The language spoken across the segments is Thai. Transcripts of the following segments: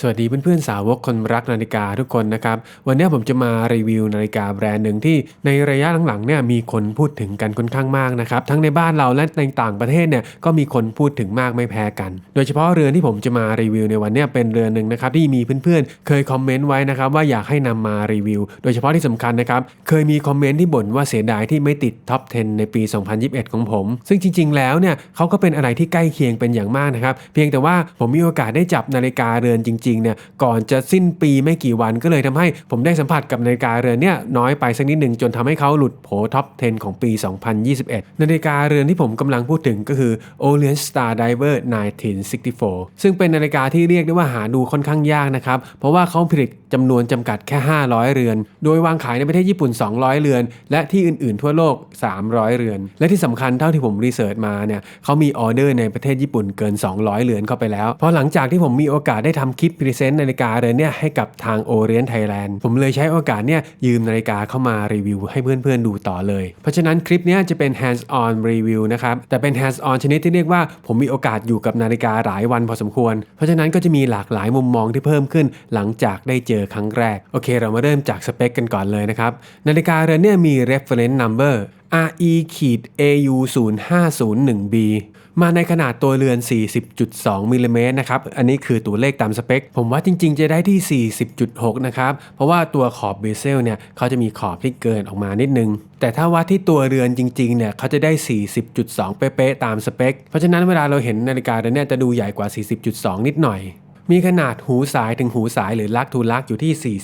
สวัสดีเพื่อนๆสาวกคนรักนาฬิกาทุกคนนะครับ วันนี้ผมจะมารีวิวนาฬิกาแบรนด์หนึ่งที่ในระยะหลังๆเนี่ยมีคนพูดถึงกันค่อนข้างมากนะครับ ทั้งในบ้านเราและในต่างประเทศเนี่ยก็มีคนพูดถึงมากไม่แพ้กัน โดยเฉพาะเรือนที่ผมจะมารีวิวในวันนี้เป็นเรือนหนึ่งนะครับที่มีเพื่อนๆ เคยคอมเมนต์ไว้นะครับว่าอยากให้นำมารีวิว โดยเฉพาะที่สำคัญนะครับเคยมีคอมเมนต์ที่บ่นว่าเสียดายที่ไม่ติดท็อป 10 ในปี 2021 ของผม ซึ่งจริง ๆ แล้วเนี่ยเขาก็เป็นอะไรที่ใกล้เคียงเป็นอย่างมากนะครับเพียงแต่ว่าผมมีโอกาสได้จับนาฬิกาเรือนจริงๆเนี่ยก่อนจะสิ้นปีไม่กี่วันก็เลยทำให้ผมได้สัมผัสกับนาฬิกาเรือนเนี่ยน้อยไปสักนิดหนึ่งจนทำให้เขาหลุดโผท็อป 10 ของปี 2021 นาฬิกาเรือนที่ผมกำลังพูดถึงก็คือ Orient Star Diver 1964 ซึ่งเป็นนาฬิกาที่เรียกได้ว่าหาดูค่อนข้างยากนะครับ เพราะว่าเขาผลิตจำนวนจำกัดแค่ 500 เรือน โดยวางขายในประเทศญี่ปุ่น 200 เรือน และที่อื่นๆทั่วโลก 300 เรือน และที่สำคัญเท่าที่ผมรีเสิร์ชมาเนี่ยเขามีออเดอร์ในประเทศญี่ปุ่นเกิน 200 เรือนเข้าไปแล้ว เพราะหลังจากที่ผมมีโอกาสได้ทำคลิปพรีเซนต์นาฬิกาเรือนเนี่ยให้กับทาง Orient Thailand ผมเลยใช้โอกาสเนี่ยยืมนาฬิกาเข้ามารีวิวให้เพื่อนๆดูต่อเลย เพราะฉะนั้นคลิปนี้จะเป็น hands on review นะครับแต่เป็น hands on ชนิดที่เรียกว่าผมมีโอกาสอยู่กับนาฬิกาหลายวันพอสมควร เพราะฉะนั้นก็จะมีหลากหลายมุมมองที่เพิ่มขึ้น หลังจากได้เจอครั้งแรกโอเค เรามาเริ่มจากสเปคกันก่อนเลยนะครับนาฬิกาเรือนเนี่ยมี reference number RE AU 0501B มาในขนาดตัวเรือน 40.2มิลลิเมตรนะครับ อันนี้คือตัวเลขตามสเปค ผมว่าจริงๆจะได้ที่ 40.6 นะครับ เพราะว่าตัวขอบเบเซลเนี่ยเขาจะมีขอบที่เกินออกมานิดนึง แต่ถ้าวัดที่ตัวเรือนจริงๆเนี่ยเขาจะได้ 40.2 เป๊ะๆตามสเปค เพราะฉะนั้นเวลาเราเห็นนาฬิกาเรือนเนี่ยจะดูใหญ่กว่า 40.2 นิดหน่อย มีขนาดหูสายถึงหูสายหรือลักทูลักอยู่ที่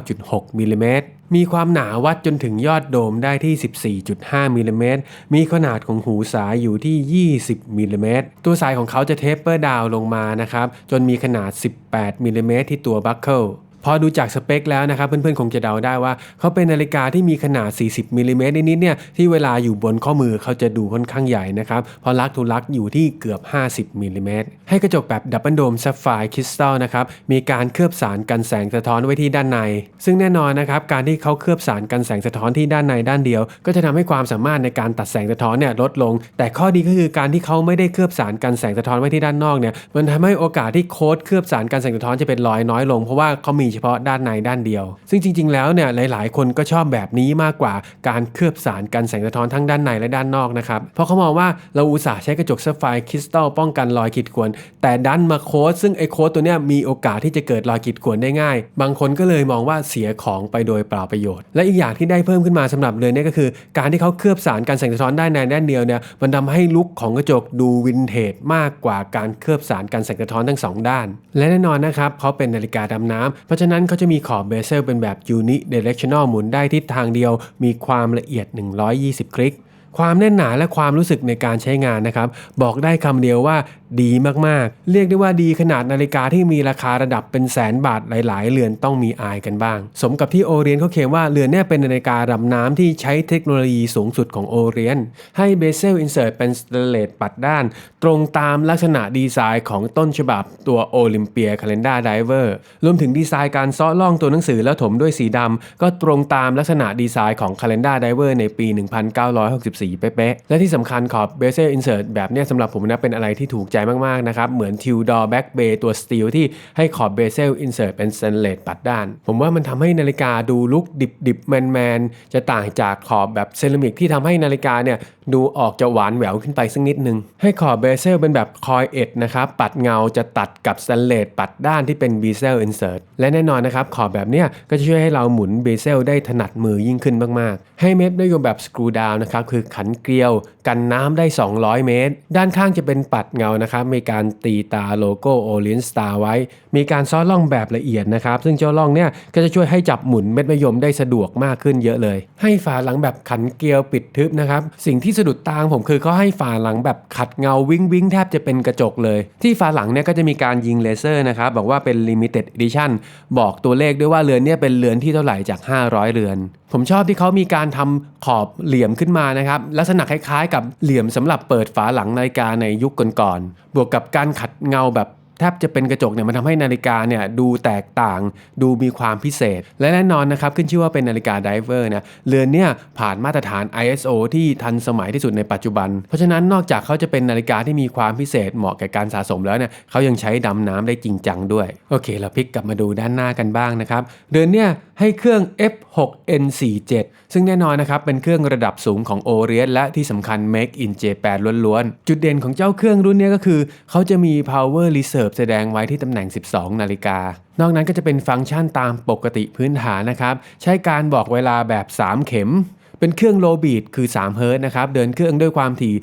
49.6มิลลิเมตรมีความหนาวัดจนถึงยอดโดมได้ที่ 14.5มิลลิเมตร มีขนาดของหูสายอยู่ที่ 20มิลลิเมตร ตัวสายของเขาจะเทปเปอร์ดาวลงมานะครับ จนมีขนาด 18มิลลิเมตรที่ตัวบัคเกิล พอดูจากสเปคแล้วนะครับเพื่อนๆคงจะเดาได้ว่าเขาเป็นนาฬิกาที่มีขนาด 40มิลลิเมตรนิดๆเนี่ยที่เวลาอยู่บนข้อมือเขาจะดูค่อนข้างใหญ่นะครับเพราะลักทูลักอยู่ที่เกือบ 50มิลลิเมตรให้กระจกแบบดับเบิลโดมซัฟไฟคริสตัลนะครับมีการเคลือบสารกันแสงสะท้อนไว้ที่ด้านใน ซึ่งแน่นอนนะครับการที่เขาเคลือบสารกันแสงสะท้อนที่ด้านในด้านเดียว ก็จะทำให้ความสามารถในการตัดแสงสะท้อนเนี่ยลดลง แต่ข้อดีก็คือการที่เขาไม่ได้เคลือบสารกันแสงสะท้อนไว้ที่ด้านนอกเนี่ยมันทำให้โอกาสที่โค้ดเคลือบสารกันแสงสะท้อนจะเป็นรอยน้อยลงเพราะว่าเขามีเฉพาะด้านในด้านเดียว ซึ่งจริง ๆ แล้วเนี่ยหลาย ๆ คนก็ชอบแบบนี้มากกว่าการเคลือบสารกันแสงสะท้อนทั้งด้านในและด้านนอกนะครับเพราะเขามองว่าเราอุตส่าห์ใช้กระจกซัฟไฟคริสตัลป้องกันรอยขีดข่วน แต่ดันมาโค้ดซึ่งไอโค้ดตัวเนี้ยมีโอกาสที่จะเกิดรอยขีดข่วนได้ง่าย บางคนก็เลยมองว่าเสียของไปโดยเปล่าประโยชน์ และอีกอย่างที่ได้เพิ่มขึ้นมาสำหรับเรือนนี้ก็คือ การที่เขาเคลือบสารกันแสงสะท้อนด้านในด้านเดียวเนี่ยมันทำให้ลุคของกระจกดูวินเทจมากกว่าการเคลือบสารกันแสงสะท้อนทั้งสองด้าน และแน่นอนนะครับเขาเป็นนาฬิกาดำน้ำราะฉะนั้นเขาจะมีขอบเบเซลเป็นแบบ unidirectional หมุนได้ทิศทางเดียว มีความละเอียด 120 คลิก ความแน่นหนาและความรู้สึกในการใช้งานนะครับ บอกได้คำเดียวว่าดีมากๆ เรียกได้ว่าดีขนาดนาฬิกาที่มีราคาระดับเป็นแสนบาทหลาย ๆ เรือนต้องมีอายกันบ้าง สมกับที่โอเรียนเขาเคลมว่าเรือนเนี่ยเป็นนาฬิกาดำน้ำที่ใช้เทคโนโลยีสูงสุดของโอเรียน ให้เบเซลอินเสิร์ตเป็นสเตเลตปัดด้าน ตรงตามลักษณะดีไซน์ของต้นฉบับตัวโอลิมเปียคาล endar diver รวมถึงดีไซน์การซ้อล่องตัวหนังสือแล้วถมด้วยสีดำก็ตรงตามลักษณะดีไซน์ของคาล endar diver ในปี 1964 เป๊ะๆและที่สำคัญขอบเบเซลอินเสิร์ตแบบเนี้ยสำหรับผมนะเป็นอะไรที่ถูกใจมากๆนะครับ เหมือน Tudor Back Bay ตัวสตีลที่ให้ขอบเบเซลอินเสิร์ตเป็นสเตนเลสปัดด้าน ผมว่ามันทำให้นาฬิกาดูลุกดิบดิบแมนแมนจะต่างจากขอบแบบเซรามิกที่ทำให้นาฬิกาเนี่ยดูออกจะหวานแหววขึ้นไปสักนิดนึง ให้ขอบเบเซลเป็นแบบคอยเอ็ดนะครับปัดเงาจะตัดกับสเตนเลสปัดด้านที่เป็นเบเซลอินเสิร์ตและแน่นอนนะครับขอบแบบเนี้ยก็จะช่วยให้เราหมุนเบเซลได้ถนัดมือยิ่งขึ้นมากๆ ให้เม็ดได้ยมแบบสกรูดาวนะครับคือขันเกลียว กันน้ำได้ 200 เมตร ด้านข้างจะเป็นปัดเงานะครับมีการตีตาโลโก้โอลินสตาร์ไว้ มีการซ้อนล่องแบบละเอียดนะครับซึ่งเจ้าล่องเนี่ยก็จะช่วยให้จับหมุนเม็ดมะยมได้สะดวกมากขึ้นเยอะเลย ให้ฝาหลังแบบขันเกลียวปิดทึบนะครับสิ่งที่สะดุดตาผมคือเขาให้ฝาหลังแบบขัดเงาวิ้งวิ้งแทบจะเป็นกระจกเลย ที่ฝาหลังเนี่ยก็จะมีการยิงเลเซอร์นะครับบอกว่าเป็น limited edition บอกตัวเลขด้วยว่าเรือนเนี่ยเป็นเรือนที่เท่าไหร่จาก 500 เรือน ผมชอบที่เขามีการทำขอบเหลี่ยมขึ้นมานะครับ ลักษณะคล้ายๆ กับเหลี่ยมสำหรับเปิดฝาหลังนาฬิกาในยุคก่อนๆบวกกับการขัดเงาแบบแทบจะเป็นกระจกเนี่ยมันทำให้นาฬิกาเนี่ยดูแตกต่างดูมีความพิเศษ และแน่นอนนะครับ ขึ้นชื่อว่าเป็นนาฬิกาไดเวอร์เนี่ยเรือนเนี่ยผ่านมาตรฐาน ISO ที่ทันสมัยที่สุดในปัจจุบัน เพราะฉะนั้นนอกจากเขาจะเป็นนาฬิกาที่มีความพิเศษเหมาะแก่การสะสมแล้วเนี่ยเขายังใช้ดำน้ำได้จริงจังด้วย โอเค เราพลิกกลับมาดูด้านหน้ากันบ้างนะครับ เรือนเนี่ย ให้เครื่อง F6N47 ซึ่งแน่นอนนะครับเป็นเครื่องระดับสูงของ o r i e n t และที่สำคัญ Make in Japan ล้วนๆ จุดเด่นของเจ้าเครื่องรุ่นนี้ก็คือ เขาจะมี power reserve แสดงไว้ที่ตำแหน่ง 12 นาฬิกา นอกนั้นก็จะเป็นฟังก์ชันตามปกติพื้นฐานนะครับ ใช้การบอกเวลาแบบ 3 เข็มเป็นเครื่องโลบีดคือ3เฮิร์ตนะครับ เดินเครื่องด้วยความถี่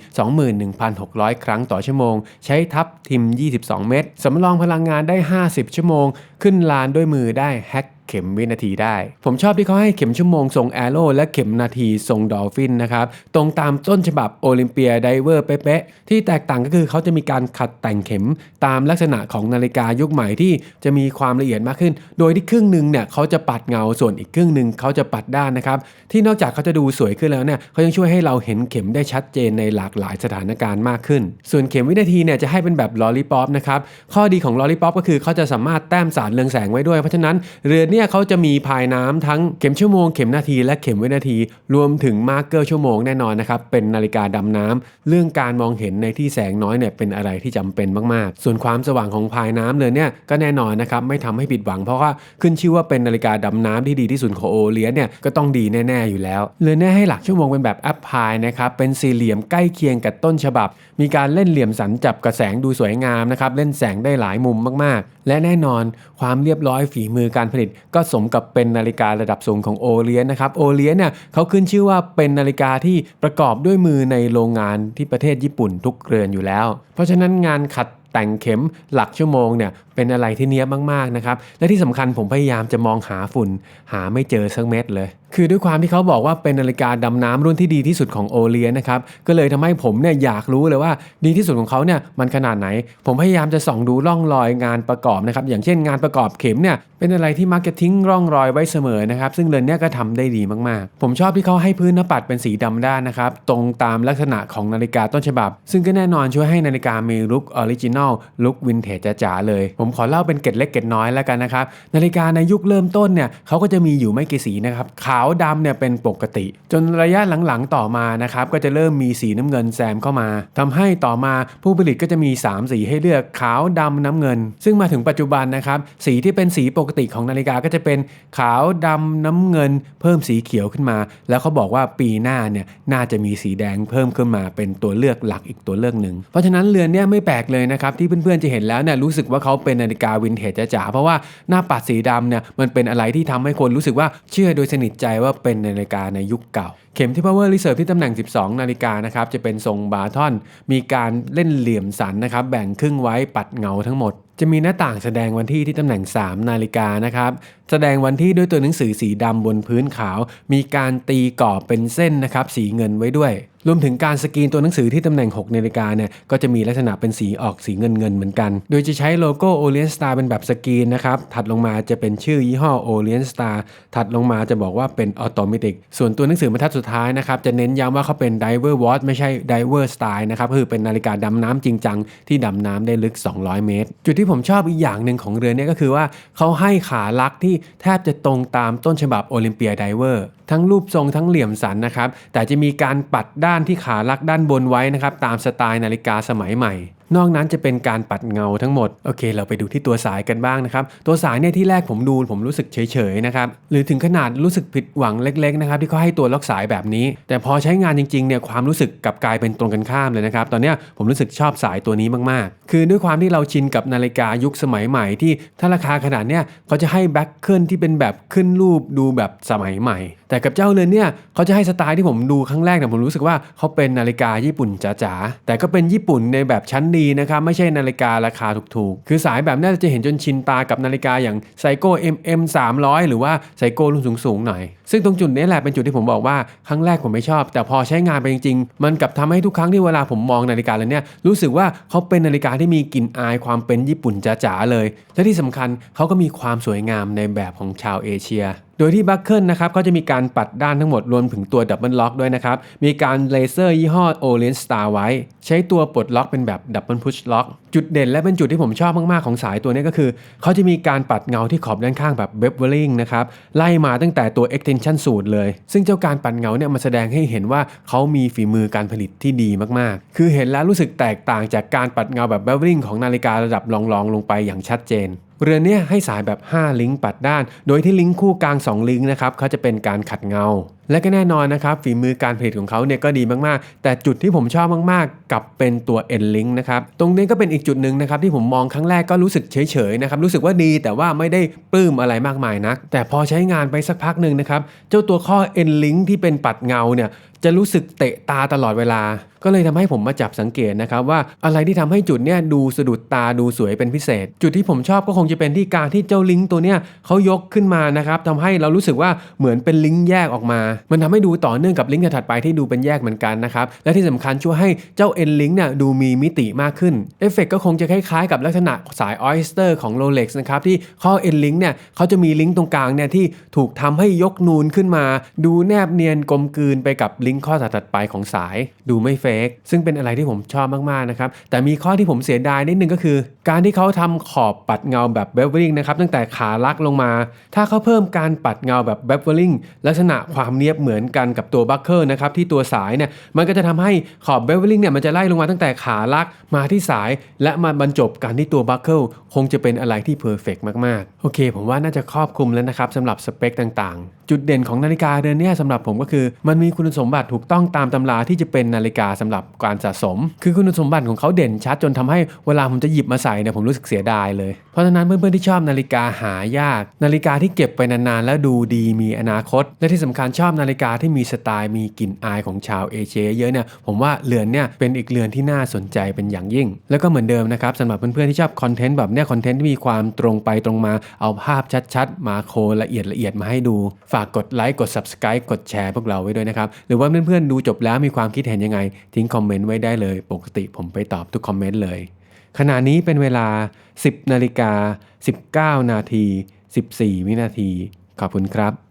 21,600 ครั้งต่อชั่วโมง ใช้ทับทิม 22 เมตร สำรองพลังงานได้ 50 ชั่วโมง ขึ้นลานด้วยมือได้แฮกเข็มวินาทีได้ ผมชอบที่เขาให้เข็มชั่วโมงทรงแอโร่และเข็มนาทีทรงดอลฟินนะครับ ตรงตามต้นฉบับโอลิมเปียไดเวอร์เป๊ะๆ ที่แตกต่างก็คือเขาจะมีการขัดแต่งเข็มตามลักษณะของนาฬิกายุคใหม่ที่จะมีความละเอียดมากขึ้น โดยที่ครึ่งหนึ่งเนี่ยเขาจะปัดเงาส่วนอีกครึ่งหนึ่งเขาจะปัดด้านนะครับ ที่นอกจากเขาจะดูสวยขึ้นแล้วเนี่ยเขายังช่วยให้เราเห็นเข็มได้ชัดเจนในหลากหลายสถานการณ์มากขึ้น ส่วนเข็มวินาทีเนี่ยจะให้เป็นแบบลอลิปอปนะครับข้อดีของลอลิปอปก็คือเขาจะสามารถแต้มสารเรืองแสงไว้ด้วยเพราะฉะนั้นเรือนเนี่ยเขาจะมีพายน้ำทั้งเข็มชั่วโมง เข็มนาทีและเข็มวินาที รวมถึงมาร์กเกอร์ชั่วโมงแน่นอนนะครับ เป็นนาฬิกาดำน้ำเรื่องการมองเห็นในที่แสงน้อยเนี่ยเป็นอะไรที่จำเป็นมากๆ ส่วนความสว่างของพายน้ำเรือนเนี่ยก็แน่นอนนะครับไม่ทำให้ผิดหวัง เพราะว่าขึ้นชื่อว่าเป็นนาฬิกาดำน้ำที่ดีที่สุดของโอเลียนเนี่ยก็ต้องดีแน่ๆอยู่แล้วเรือนเนี่ยให้หลักชั่วโมงเป็นแบบแอปพายนะครับเป็นสี่เหลี่ยมใกล้เคียงกับต้นฉบับ มีการเล่นเหลี่ยมสันจับกระแสงดูสวยงามนะครับเล่นแสงได้หลายมุมมากๆ และแน่นอนความเรียบร้อยฝีมือการผลิต ก็สมกับเป็นนาฬิการะดับสูงของโอเลียนนะครับโอเลียนเนี่ยเขาขึ้นชื่อว่าเป็นนาฬิกาที่ประกอบด้วยมือในโรงงานที่ประเทศญี่ปุ่นทุกเรือนอยู่แล้ว เพราะฉะนั้นงานขัดแต่งเข็มหลักชั่วโมงเนี่ยเป็นอะไรที่เนี้ยบมากๆนะครับ และที่สำคัญผมพยายามจะมองหาฝุ่น หาไม่เจอสักเม็ดเลย คือด้วยความที่เขาบอกว่าเป็นนาฬิกาดำน้ำรุ่นที่ดีที่สุดของโอเลียนนะครับ ก็เลยทำให้ผมเนี่ยอยากรู้เลยว่าดีที่สุดของเขาเนี่ยมันขนาดไหน ผมพยายามจะส่องดูร่องรอยงานประกอบนะครับ อย่างเช่นงานประกอบเข็มเนี่ยเป็นอะไรที่มักจะทิ้งร่องรอยไว้เสมอนะครับ ซึ่งเรือนเนี่ยก็ทำได้ดีมากๆ ผมชอบที่เขาให้พื้นหน้าปัดเป็นสีดำด้านนะครับ ตรงตามลักษณะของนาฬิกาต้นฉบับ ซึ่งก็แน่นอนช่วยให้นาฬิกามีลุคออริจินอลลุควินเทจจ๋าเลยผมขอเล่าเป็นเกร็ดเล็กเกร็ดน้อยแล้วกันนะครับ นาฬิกาในยุคเริ่มต้นเนี่ยเขาก็จะมีอยู่ไม่กี่สีนะครับ ขาวดำเนี่ยเป็นปกติ จนระยะหลังๆต่อมานะครับก็จะเริ่มมีสีน้ำเงินแซมเข้ามาทำให้ต่อมาผู้ผลิตก็จะมี 3 สีให้เลือกขาวดำน้ำเงิน ซึ่งมาถึงปัจจุบันนะครับสีที่เป็นสีปกติของนาฬิกาก็จะเป็นขาวดำน้ำเงิน เพิ่มสีเขียวขึ้นมา แล้วเขาบอกว่าปีหน้าเนี่ยน่าจะมีสีแดงเพิ่มขึ้นมาเป็นตัวเลือกหลักอีกตัวเลือกหนึ่งเพราะฉะนั้นเรือนเนี่ยไม่แปลกเลยนะครับที่เพื่อนๆจะเห็นแล้วเนี่ยรู้สึกว่าเขาเป็นนาฬิกาวินเทจจ๋าเพราะว่าหน้าปัดสีดำเนี่ยมันเป็นอะไรที่ทำให้คนรู้สึกว่าเชื่อโดยสนิทใจว่าเป็นนาฬิกาในยุคเก่า เข็มที่ Power Reserve ที่ตำแหน่ง 12 นาฬิกานะครับจะเป็นทรงบาทอน มีการเล่นเหลี่ยมสันนะครับแบ่งครึ่งไว้ปัดเงาทั้งหมด จะมีหน้าต่างแสดงวันที่ที่ตำแหน่ง 3 นาฬิกานะครับแสดงวันที่ด้วยตัวหนังสือสีดำบนพื้นขาว มีการตีกรอบเป็นเส้นนะครับสีเงินไว้ด้วย รวมถึงการสกรีนตัวหนังสือที่ตำแหน่ง 6 นาฬิกาเนี่ยก็จะมีลักษณะเป็นสีออกสีเงินเงินเหมือนกัน โดยจะใช้โลโก้ Orient Star เป็นแบบสกรีนนะครับถัดลงมาจะเป็นชื่อยี่ห้อ Orient Star ถัดลงมาจะบอกว่าเป็น Automatic ส่วนตัวหนังสือบรรทัดสุดท้ายนะครับจะเน้นย้ำว่าเขาเป็น Diver Watch ไม่ใช่ Diver Style นะครับคือเป็นนาฬิกาดำน้ำจริงจังที่ดำน้ำได้ลึก 200 เมตร จุดที่ผมชอบอีกอย่างหนึ่งของเรือเนี่ยก็คือว่าเขาให้ขาลักที่แทบจะตรงตามต้นฉบับโอลิมเปียไดเวอร์ทั้งรูปทรงทั้งเหลี่ยมสันนะครับแต่จะมีการปัดด้านที่ขาลักด้านบนไว้นะครับตามสไตล์นาฬิกาสมัยใหม่ นอกนั้นจะเป็นการปัดเงาทั้งหมด โอเค เราไปดูที่ตัวสายกันบ้างนะครับ ตัวสายเนี่ยที่แรกผมดูผมรู้สึกเฉยๆนะครับ หรือถึงขนาดรู้สึกผิดหวังเล็กๆนะครับที่เขาให้ตัวล็อกสายแบบนี้ แต่พอใช้งานจริงๆเนี่ยความรู้สึกกลับกลายเป็นตรงกันข้ามเลยนะครับ ตอนนี้ผมรู้สึกชอบสายตัวนี้มากๆ คือด้วยความที่เราชินกับนาฬิกายุคสมัยใหม่ที่ถ้าราคาขนาดเนี้ยเขาจะให้แบ็คเคิลที่เป็นแบบขึ้นรูปดูแบบสมัยใหม่ แต่กับเจ้าเรือนเนี่ยเขาจะให้สไตล์ที่ผมดูครั้งแรกเนี่ยผมรู้สึกว่าเขาเป็นนาฬิกาญี่ปุ่นจ๋าๆแต่ก็เป็นญี่ปุ่นในแบบชั้นดีนะครับไม่ใช่นาฬิการาคาถูกๆ คือสายแบบน่าจะเห็นจนชินตากับนาฬิกาอย่างไซโก้ MM 300 หรือว่าไซโก้รุ่นสูงๆหน่อยซึ่งตรงจุดนี้แหละเป็นจุดที่ผมบอกว่าครั้งแรกผมไม่ชอบ แต่พอใช้งานไปจริงๆ มันกลับทำให้ทุกครั้งที่เวลาผมมองนาฬิกาเลยเนี่ยรู้สึกว่าเขาเป็นนาฬิกาที่มีกลิ่นอายความเป็นญี่ปุ่นจ๋าๆเลย และที่สำคัญเขาก็มีความสวยงามในแบบของชาวเอเชียโดยที่บัคเกิลนะครับเขาจะมีการปัดด้านทั้งหมดรวมถึงตัวดับเบิลล็อกด้วยนะครับ มีการเลเซอร์ยี่ห้อ Orient Star ไว้ ใช้ตัวปลดล็อกเป็นแบบดับเบิลพุชล็อก จุดเด่นและเป็นจุดที่ผมชอบมาก ๆ ของสายตัวนี้ก็คือ เขาจะมีการปัดเงาที่ขอบด้านข้างแบบเบเวอร์ลิงนะครับไล่มาตั้งแต่ตัว extension สูตรเลย ซึ่งเจ้าการปัดเงาเนี่ยมันแสดงให้เห็นว่าเขามีฝีมือการผลิตที่ดีมาก ๆ คือเห็นแล้วรู้สึกแตกต่างจากการปัดเงาแบบเบเวอร์ลิงของนาฬิการะดับรองๆลงไปอย่างชัดเจน เรือนเนี้ให้สายแบบ 5 ลิงก์ปัดด้าน โดยที่ลิงก์คู่กลาง 2 ลิงก์นะครับเขาจะเป็นการขัดเงา และก็แน่นอนนะครับฝีมือการผลิตของเขาเนี่ยก็ดีมากๆ แต่จุดที่ผมชอบมากๆ กับเป็นตัว N Link นะครับตรงนี้ก็เป็นอีกจุดหนึ่งนะครับที่ผมมองครั้งแรกก็รู้สึกเฉยๆนะครับรู้สึกว่าดีแต่ว่าไม่ได้ปลื้มอะไรมากมายนัก แต่พอใช้งานไปสักพักหนึ่งนะครับเจ้าตัวข้อ N Link ที่เป็นปัดเงาเนี่ยจะรู้สึกเตะตาตลอดเวลา ก็เลยทำให้ผมมาจับสังเกตนะครับว่าอะไรที่ทำให้จุดเนี้ยดูสะดุดตาดูสวยเป็นพิเศษ จุดที่ผมชอบก็คงจะเป็นที่การที่เจ้าลิงก์ตัวเนี้ยเขายกขึ้นมานะครับทำให้เรารู้สึกว่าเหมือนเป็นลิงก์แยกออกมา มันทำให้ดูต่อเนื่องกับลิงก์ถัดไปที่ดูเป็นแยกเหมือนกันนะครับและที่สำคัญช่วยให้เจ้า N Link เนี่ยดูมีมิติมากขึ้นเอฟเฟกก็คงจะคล้ายๆ กับลักษณะสาย Oyster ของ Rolex นะครับที่ข้อ N Link เนี่ยเขาจะมีลิงก์ตรงกลางเนี่ยที่ถูกทำให้ยกนูนขึ้นมา ดูแนบเนียนกลมกลืนไปกับลิงก์ข้อถัดไปของสาย ดูไม่เฟกซึ่งเป็นอะไรที่ผมชอบมากๆนะครับแต่มีข้อที่ผมเสียดายนิดนึงก็คือ การที่เขาทำขอบปัดเงาแบบเบเวอริงนะครับตั้งแต่ขาลักลงมา ถ้าเขาเพิ่มการปัดเงาแบบเบเวอริงลักษณะความเนียบเหมือนกันกับตัวบัคเกิลนะครับที่ตัวสายเนี่ยมันก็จะทำให้ขอบเบเวอริงเนี่ยมันจะไล่ลงมาตั้งแต่ขาลักมาที่สาย และมาบรรจบกันที่ตัวบัคเกิลคงจะเป็นอะไรที่เพอร์เฟกมากๆโอเค ผมว่าน่าจะครอบคลุมแล้วนะครับสำหรับสเปคต่างๆจุดเด่นของนาฬิกาเรือนนี้สำหรับผมก็คือ มันมีคุณสมบัติถูกต้องตามตำราที่จะเป็นนาฬิกาสำหรับการสะสม คือคุณสมบัติของเขาเด่นชัดจนทำให้เวลาผมจะหยิบมาใส่เนี่ยผมรู้สึกเสียดายเลย เพราะฉะนั้นเพื่อนๆที่ชอบนาฬิกาหายาก นาฬิกาที่เก็บไปนานๆแล้วดูดีมีอนาคต และที่สำคัญชอบนาฬิกาที่มีสไตล์มีกลิ่นอายของชาวเอเชียเยอะเนี่ยผมว่าเรือนเนี่ยเป็นอีกเรือนที่น่าสนใจเป็นอย่างยิ่ง แล้วก็เหมือนเดิมนะครับสำหรับเพื่อนๆที่ชอบคอนเทนต์แบบเนี้ยคอนเทนต์ที่มีความตรงไปตรงมาเอาภาพชัดๆ มาโคละเอียดละเอียดมาให้ดูฝากกดไลค์กด subscribe กดแชร์พวกเราไว้ด้วยนะครับ หรือว่าเพื่อนๆดูจบแล้วมีความคิดเห็นยังไง ทิ้งคอมเมนต์ไว้ได้เลย ปกติผมไปตอบทุกคอมเมนต์เลย ขณะนี้เป็นเวลา 10นาฬิกา19 นาที 14 วินาที ขอบคุณครับ